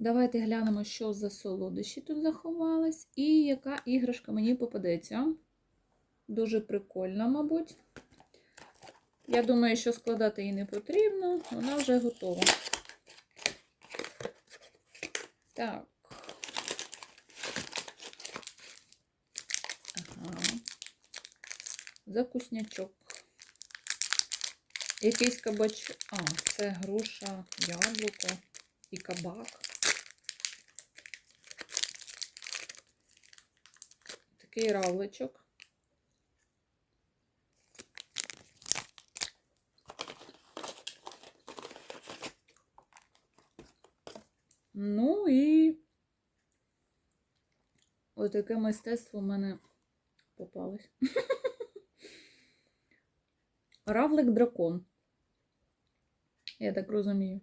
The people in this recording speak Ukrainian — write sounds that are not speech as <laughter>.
Давайте глянемо, що за солодощі тут заховались, і яка іграшка мені попадеться. Дуже прикольна, мабуть. Я думаю, що складати її не потрібно, вона вже готова. Так. Ага. Закуснячок. Якийсь кабач. А, це груша, яблуко і кабак. Такий равличок. Ну і отаке мистецтво в мене попалось. <laughs> Равлик дракон. Я так розумію.